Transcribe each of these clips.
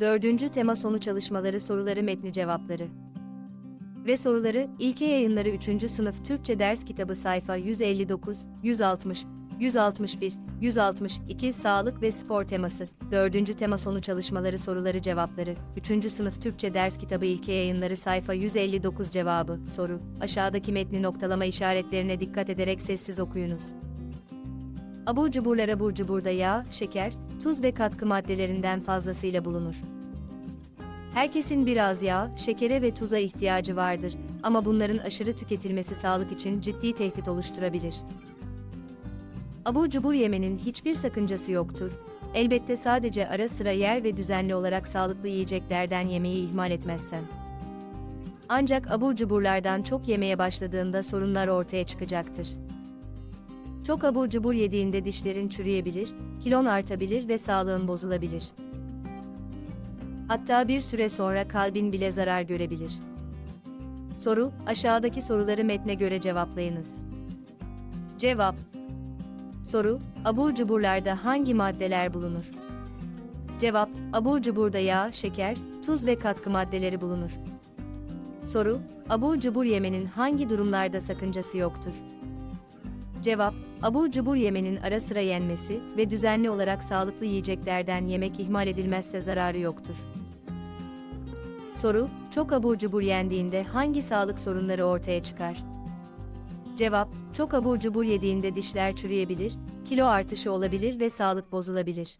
Dördüncü tema sonu çalışmaları soruları metni cevapları. Ve soruları İlke Yayınları 3. Sınıf Türkçe Ders Kitabı sayfa 159, 160, 161, 162 Sağlık ve Spor teması. Dördüncü tema sonu çalışmaları soruları cevapları. 3. Sınıf Türkçe Ders Kitabı İlke Yayınları sayfa 159 cevabı. Soru. Aşağıdaki metni noktalama işaretlerine dikkat ederek sessiz okuyunuz. Abur cuburlar abur cuburda yağ, şeker, tuz ve katkı maddelerinden fazlasıyla bulunur. Herkesin biraz yağ, şekere ve tuza ihtiyacı vardır ama bunların aşırı tüketilmesi sağlık için ciddi tehdit oluşturabilir. Abur cubur yemenin hiçbir sakıncası yoktur. Elbette sadece ara sıra yer ve düzenli olarak sağlıklı yiyeceklerden yemeyi ihmal etmezsen. Ancak abur cuburlardan çok yemeye başladığında sorunlar ortaya çıkacaktır. Çok abur cubur yediğinde dişlerin çürüyebilir, kilon artabilir ve sağlığın bozulabilir. Hatta bir süre sonra kalbin bile zarar görebilir. Soru, aşağıdaki soruları metne göre cevaplayınız. Cevap Soru, abur cuburlarda hangi maddeler bulunur? Cevap, abur cuburda yağ, şeker, tuz ve katkı maddeleri bulunur. Soru, abur cubur yemenin hangi durumlarda sakıncası yoktur? Cevap, abur cubur yemenin ara sıra yenmesi ve düzenli olarak sağlıklı yiyeceklerden yemek ihmal edilmezse zararı yoktur. Soru, çok abur cubur yendiğinde hangi sağlık sorunları ortaya çıkar? Cevap, çok abur cubur yediğinde dişler çürüyebilir, kilo artışı olabilir ve sağlık bozulabilir.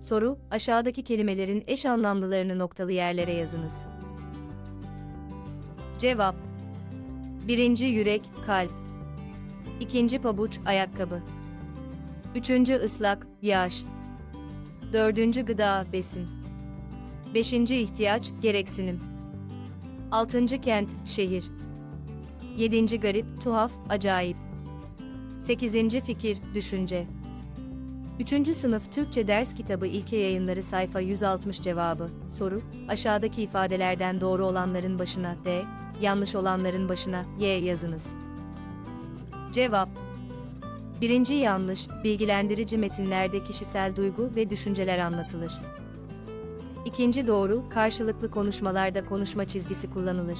Soru, aşağıdaki kelimelerin eş anlamlılarını noktalı yerlere yazınız. Cevap Birinci yürek, kalp. İkinci pabuç, ayakkabı. Üçüncü ıslak, yağış. Dördüncü gıda, besin. Beşinci ihtiyaç, gereksinim. Altıncı kent, şehir. Yedinci garip, tuhaf, acayip. Sekizinci fikir, düşünce. Üçüncü sınıf Türkçe ders kitabı İlke Yayınları sayfa 160 cevabı. Soru, aşağıdaki ifadelerden doğru olanların başına D, yanlış olanların başına Y yazınız. Cevap Birinci yanlış, bilgilendirici metinlerde kişisel duygu ve düşünceler anlatılır. İkinci doğru, karşılıklı konuşmalarda konuşma çizgisi kullanılır.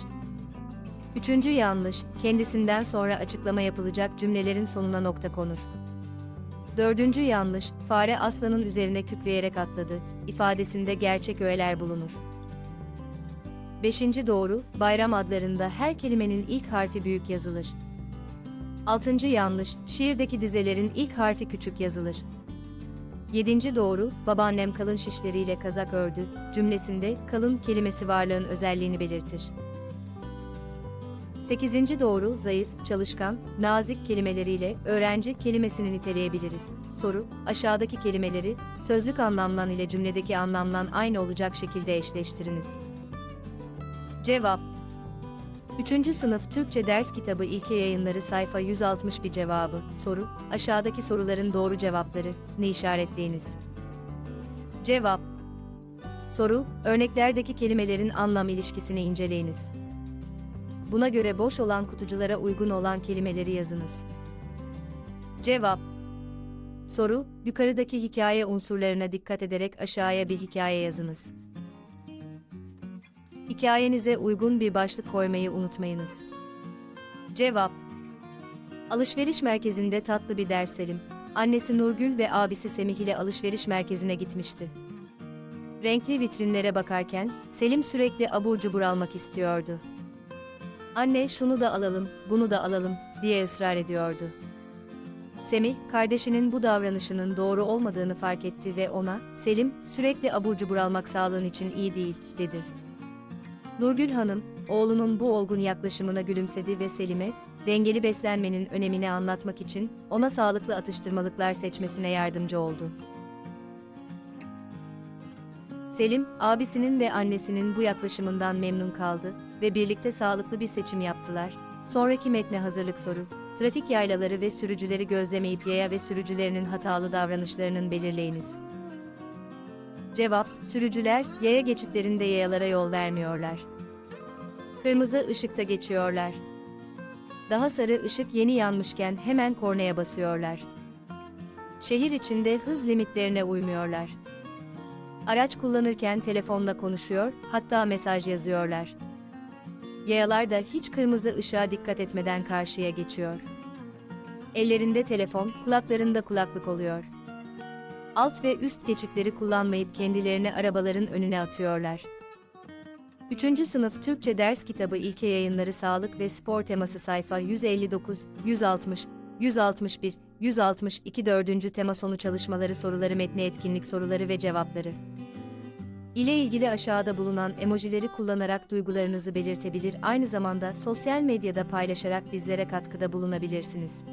Üçüncü yanlış, kendisinden sonra açıklama yapılacak cümlelerin sonuna nokta konur. Dördüncü yanlış, fare aslanın üzerine kükreyerek atladı, ifadesinde gerçek öğeler bulunur. Beşinci doğru, bayram adlarında her kelimenin ilk harfi büyük yazılır. Altıncı yanlış, şiirdeki dizelerin ilk harfi küçük yazılır. Yedinci doğru, babaannem kalın şişleriyle kazak ördü, cümlesinde kalın kelimesi varlığın özelliğini belirtir. Sekizinci doğru, zayıf, çalışkan, nazik kelimeleriyle öğrenci kelimesini niteleyebiliriz. Soru, aşağıdaki kelimeleri sözlük anlamlan ile cümledeki anlamlan aynı olacak şekilde eşleştiriniz. Cevap 3. sınıf Türkçe ders kitabı İlke Yayınları sayfa 161 cevabı. Soru, aşağıdaki soruların doğru cevapları, ne işaretleyiniz? Cevap Soru, örneklerdeki kelimelerin anlam ilişkisini inceleyiniz. Buna göre boş olan kutuculara uygun olan kelimeleri yazınız. Cevap Soru, yukarıdaki hikaye unsurlarına dikkat ederek aşağıya bir hikaye yazınız. Hikayenize uygun bir başlık koymayı unutmayınız. Cevap Alışveriş merkezinde tatlı bir ders Selim. Annesi Nurgül ve abisi Semih ile alışveriş merkezine gitmişti. Renkli vitrinlere bakarken Selim sürekli abur cubur almak istiyordu. Anne şunu da alalım, bunu da alalım diye ısrar ediyordu. Semih, kardeşinin bu davranışının doğru olmadığını fark etti ve ona, Selim, sürekli abur cubur almak sağlığın için iyi değil, dedi. Nurgül Hanım, oğlunun bu olgun yaklaşımına gülümsedi ve Selim'e, dengeli beslenmenin önemini anlatmak için ona sağlıklı atıştırmalıklar seçmesine yardımcı oldu. Selim, abisinin ve annesinin bu yaklaşımından memnun kaldı ve birlikte sağlıklı bir seçim yaptılar. Sonraki metne hazırlık soru. Trafik yaylaları ve sürücüleri gözlemeyip yaya ve sürücülerinin hatalı davranışlarının belirleyiniz. Cevap, sürücüler, yaya geçitlerinde yayalara yol vermiyorlar. Kırmızı ışıkta geçiyorlar. Daha sarı ışık yeni yanmışken hemen kornaya basıyorlar. Şehir içinde hız limitlerine uymuyorlar. Araç kullanırken telefonla konuşuyor, hatta mesaj yazıyorlar. Yayalar da hiç kırmızı ışığa dikkat etmeden karşıya geçiyor. Ellerinde telefon, kulaklarında kulaklık oluyor. Alt ve üst geçitleri kullanmayıp kendilerini arabaların önüne atıyorlar. 3. sınıf Türkçe ders kitabı ilke yayınları sağlık ve spor teması sayfa 159, 160, 161, 162 4. tema sonu çalışmaları soruları metni etkinlik soruları ve cevapları. ile ilgili aşağıda bulunan emojileri kullanarak duygularınızı belirtebilir aynı zamanda sosyal medyada paylaşarak bizlere katkıda bulunabilirsiniz.